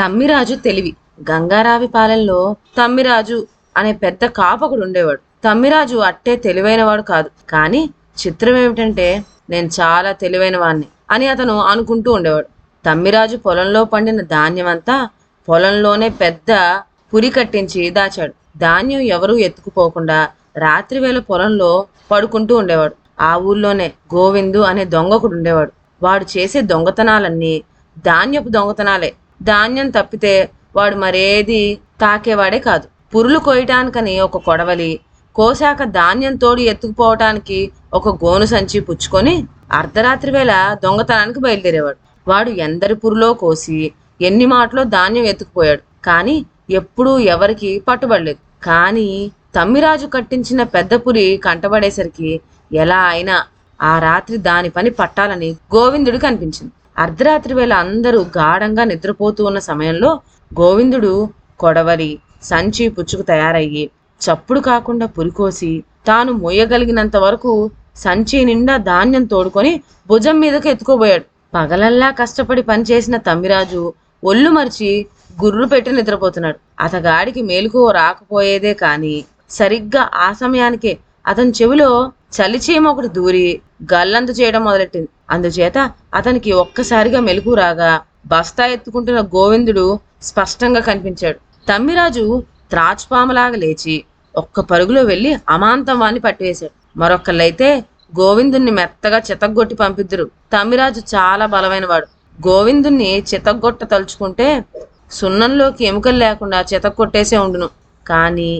తమ్మిరాజు తెలివి. గంగారావి పాలెంలో తమ్మిరాజు అనే పెద్ద కాపకుడు ఉండేవాడు. తమ్మిరాజు అట్టే తెలివైనవాడు కాదు. కానీ చిత్రం ఏమిటంటే నేను చాలా తెలివైన వాణ్ణి అని అతను అనుకుంటూ ఉండేవాడు. తమ్మిరాజు పొలంలో పండిన ధాన్యమంతా పొలంలోనే పెద్ద పురి కట్టించి దాచాడు. ధాన్యం ఎవరూ ఎత్తుకుపోకుండా రాత్రివేళ పొలంలో పడుకుంటూ ఉండేవాడు. ఆ ఊర్లోనే గోవిందు అనే దొంగకుడు ఉండేవాడు. వాడు చేసే దొంగతనాలన్నీ ధాన్యపు దొంగతనాలే. ధాన్యం తప్పితే వాడు మరేది తాకేవాడే కాదు. పురులు కోయటానికని ఒక కొడవలి కోశాక ధాన్యం తోడు ఎత్తుకుపోవటానికి ఒక గోను సంచి పుచ్చుకొని అర్ధరాత్రి వేళ దొంగతనానికి బయలుదేరేవాడు. వాడు ఎందరి పురులో కోసి ఎన్ని మాటలో ధాన్యం ఎత్తుకుపోయాడు. కానీ ఎప్పుడూ ఎవరికి పట్టుబడలేదు. కానీ తమ్మిరాజు కట్టించిన పెద్ద పురి కంటబడేసరికి ఎలా అయినా ఆ రాత్రి దాని పని పట్టాలని గోవిందుడికి అనిపించింది. అర్ధరాత్రి వేళ అందరూ గాఢంగా నిద్రపోతూ ఉన్న సమయంలో గోవిందుడు కొడవలి సంచి పుచ్చుకు తయారయ్యి చప్పుడు కాకుండా పురికోసి తాను మొయ్యగలిగినంత వరకు సంచి నిండా ధాన్యం తోడుకొని భుజం మీదకి ఎత్తుకోబోయాడు పగలల్లా కష్టపడి పనిచేసిన తమ్మిరాజు ఒళ్ళు మరిచి గుర్రు పెట్టి నిద్రపోతున్నాడు. అతగాడికి మేలుకు రాకపోయేదే కాని సరిగ్గా ఆ సమయానికే అతని చెవిలో చలిచీమ ఒకటి దూరి గల్లంతు చేయడం మొదలెట్టింది. అందుచేత అతనికి ఒక్కసారిగా మెలకు రాగా బస్తా ఎత్తుకుంటున్న గోవిందుడు స్పష్టంగా కనిపించాడు. తమ్మిరాజు త్రాచుపాములాగా లేచి ఒక్క పరుగులో వెళ్ళి అమాంతం వాణ్ణి పట్టివేశాడు. మరొక్కళ్ళైతే గోవిందుణ్ణి మెత్తగా చితగ్గొట్టి పంపిద్దురు. తమ్మిరాజు చాలా బలమైనవాడు. గోవిందుణ్ణి చితగ్గొట్ట తలుచుకుంటే సున్నంలోకి ఎముకలు లేకుండా చితగ్గొట్టేసే ఉండును. కానీ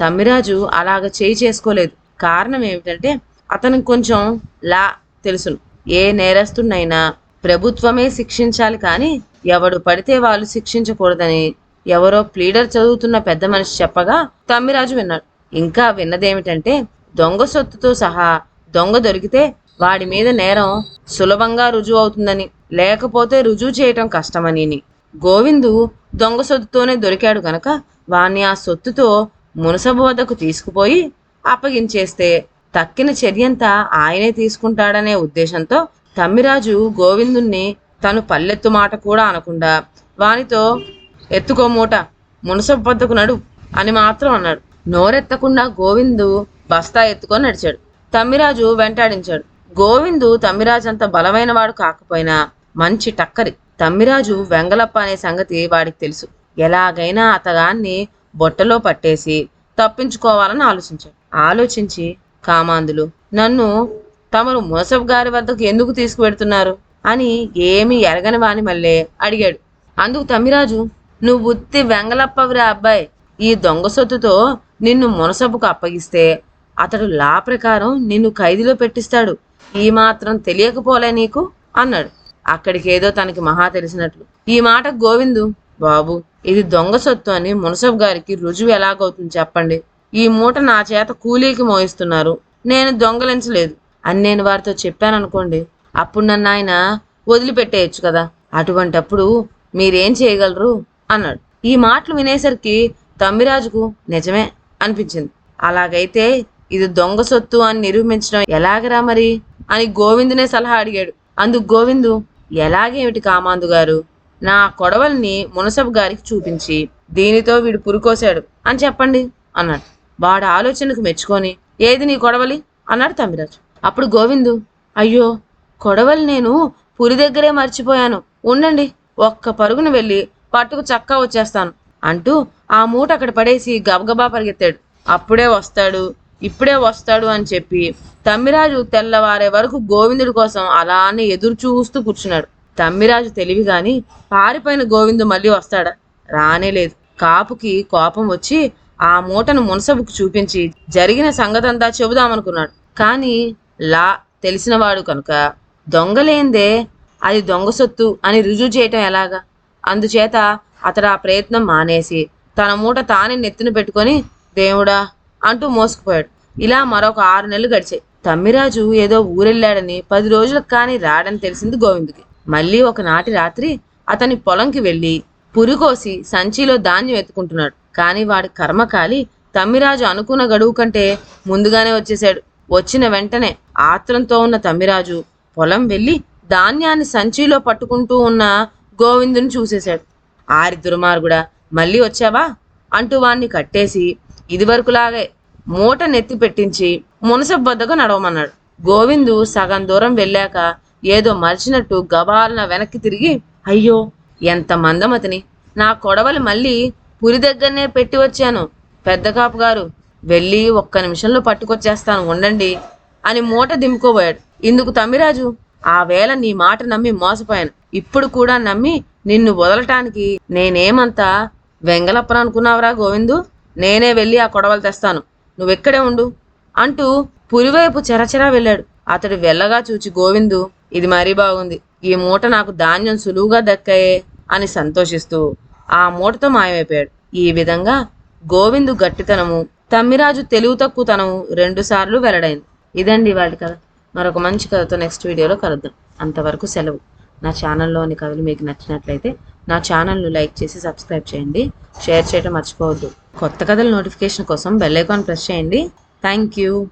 తమ్మిరాజు అలాగ చేయి చేసుకోలేదు. కారణం ఏమిటంటే అతనికి కొంచెం లా తెలుసును. ఏ నేరస్తున్నైనా ప్రభుత్వమే శిక్షించాలి కానీ ఎవడు పడితే వాళ్ళు శిక్షించకూడదని ఎవరో ప్లీడర్ చదువుతున్న పెద్ద మనిషి చెప్పగా తమ్మిరాజు విన్నాడు. ఇంకా విన్నదేమిటంటే దొంగ సొత్తుతో సహా దొంగ దొరికితే వాడి మీద నేరం సులభంగా రుజువు అవుతుందని లేకపోతే రుజువు చేయటం కష్టమని గోవిందు దొంగ సొత్తుతోనే దొరికాడు గనక వాణ్ణి ఆ సొత్తుతో మునసబు వద్దకు తీసుకుపోయి అప్పగించేస్తే తక్కిన చర్యంతా ఆయనే తీసుకుంటాడనే ఉద్దేశంతో తమ్మిరాజు గోవిందుణ్ణి తను పల్లెత్తు మాట కూడా అనకుండా వానితో ఎత్తుకోమూట మునసబు వద్దకు నడు అని మాత్రం అన్నాడు. నోరెత్తకుండా గోవిందు బస్తా ఎత్తుకొని నడిచాడు. తమ్మిరాజు వెంటాడించాడు. గోవిందు తమ్మిరాజు అంత బలమైనవాడు కాకపోయినా మంచి టక్కరి. తమ్మిరాజు వెంగలప్ప అనే సంగతి వాడికి తెలుసు. ఎలాగైనా అతగాన్ని బొట్టలో పట్టేసి తప్పించుకోవాలని ఆలోచించాడు. ఆలోచించి కామాంధులు నన్ను తమరు మునసబ్ గారి వద్దకు ఎందుకు తీసుకువెడుతున్నారు? అని ఏమీ ఎరగని వాని మళ్ళీ అడిగాడు. అందుకు తమ్మిరాజు నువ్వు ఉత్తి వెంగలప్పవిరా అబ్బాయి. ఈ దొంగ సొత్తుతో నిన్ను మునసబుకు అప్పగిస్తే అతడు లా ప్రకారం నిన్ను ఖైదీలో పెట్టిస్తాడు. ఈ మాత్రం తెలియకపోలే నీకు? అన్నాడు. అక్కడికేదో తనకి మహా తెలిసినట్లు. ఈ మాట గోవిందు బాబు ఇది దొంగ సొత్తు అని మునసబ్ గారికి రుజువు ఎలాగవుతుంది చెప్పండి. ఈ మూట నా చేత కూలీకి మోయిస్తున్నారు. నేను దొంగలించలేదు. అని నేను వారితో చెప్పాననుకోండి అప్పుడు నన్ను ఆయన వదిలిపెట్టేయచ్చు కదా. అటువంటప్పుడు మీరేం చేయగలరు? అన్నాడు. ఈ మాటలు వినేసరికి తమ్మిరాజుకు నిజమే అనిపించింది. అలాగైతే ఇది దొంగ సొత్తు అని నిరూపించడం ఎలాగరా మరి? అని గోవిందునే సలహా అడిగాడు. అందుకు గోవిందు ఎలాగేమిటి కామాందు గారు? నా కొడవల్ని మునసబ్ గారికి చూపించి దీనితో వీడు పురుకోశాడు అని చెప్పండి అన్నాడు. వాడి ఆలోచనకు మెచ్చుకొని ఏది నీ కొడవలి? అన్నాడు తమ్మిరాజు అప్పుడు గోవిందు అయ్యో కొడవలి నేను పురి దగ్గరే మర్చిపోయాను. ఉండండి ఒక్క పరుగును వెళ్ళి పట్టుకు చక్కా వచ్చేస్తాను అంటూ ఆ మూట అక్కడ పడేసి గబగబా పరిగెత్తాడు. అప్పుడే వస్తాడు ఇప్పుడే వస్తాడు అని చెప్పి తమ్మిరాజు తెల్లవారే వరకు గోవిందుడి కోసం అలానే ఎదురు చూస్తూ కూర్చున్నాడు. తమ్మిరాజు తెలివి గాని పారిపోయిన గోవిందు మళ్ళీ వస్తాడా? రానే లేదు కాపుకి కోపం వచ్చి ఆ మూటను మునసబుకు చూపించి జరిగిన సంగతంతా చెబుదామనుకున్నాడు. కానీ లా తెలిసినవాడు కనుక దొంగలేందే? అది దొంగ సొత్తు అని రుజువు చేయటం ఎలాగా? అందుచేత అతడు ఆ ప్రయత్నం మానేసి తన మూట తానే నెత్తిన పెట్టుకొని దేవుడా అంటూ మోసుకుపోయాడు. ఇలా మరొక ఆరు నెలలు గడిచాయి. తమ్మిరాజు ఏదో ఊరెళ్ళాడని పది రోజులకు కానీ రాడని తెలిసింది గోవిందుకి. మళ్ళీ ఒకనాటి రాత్రి అతని పొలంకి వెళ్ళి పురికోసి సంచిలో ధాన్యం ఎత్తుకుంటున్నాడు. కానీ వాడి కర్మకాలి తమ్మిరాజు అనుకున్న గడువు కంటే ముందుగానే వచ్చేశాడు. వచ్చిన వెంటనే ఆత్రంతో ఉన్న తమ్మిరాజు పొలం వెళ్ళి ధాన్యాన్ని సంచిలో పట్టుకుంటూ ఉన్న గోవిందుని చూసేశాడు. ఆరి దుర్మార్గుడా మళ్ళీ వచ్చావా? అంటూ వాణ్ణి కట్టేసి ఇదివరకులాగే మూట నెత్తి పెట్టించి మునసబద్దగా నడవమన్నాడు. గోవిందు సగం దూరం వెళ్ళాక ఏదో మరిచినట్టు గబాలన వెనక్కి తిరిగి అయ్యో ఎంత మందమతిని. నా కొడవలి మళ్ళీ పురి దగ్గరనే పెట్టి వచ్చాను. పెద్ద కాపు గారు వెళ్ళి ఒక్క నిమిషంలో పట్టుకొచ్చేస్తాను ఉండండి అని మూట దింపుకోబోయాడు. ఇందుకు తమ్మిరాజు ఆ వేళ నీ మాట నమ్మి మోసపోయాను. ఇప్పుడు కూడా నమ్మి నిన్ను వదలటానికి నేనేమంతా వెంగలప్పన అనుకున్నావురా గోవిందు? నేనే వెళ్ళి ఆ కొడవలు తెస్తాను. నువ్వెక్కడే ఉండు? అంటూ పులివైపు చెరచెరా వెళ్ళాడు. అతడు వెళ్ళగా చూచి గోవిందు ఇది మరీ బాగుంది. ఈ మూట నాకు ధాన్యం సులువుగా దక్కాయే అని సంతోషిస్తూ ఆ మూటతో మాయమైపోయాడు. ఈ విధంగా గోవిందు గట్టితనము తమ్మిరాజు తెలివి తక్కువతనము రెండు సార్లు వెల్లడైంది. ఇదండి వాటి కథ. మరొక మంచి కథతో నెక్స్ట్ వీడియోలో కలుద్దాం. అంతవరకు సెలవు. నా ఛానల్లోని కథలు మీకు నచ్చినట్లయితే నా ఛానల్ను లైక్ చేసి సబ్స్క్రైబ్ చేయండి. షేర్ చేయడం మర్చిపోవద్దు. కొత్త కథల నోటిఫికేషన్ కోసం బెల్ ఐకాన్ ప్రెస్ చేయండి. Thank you.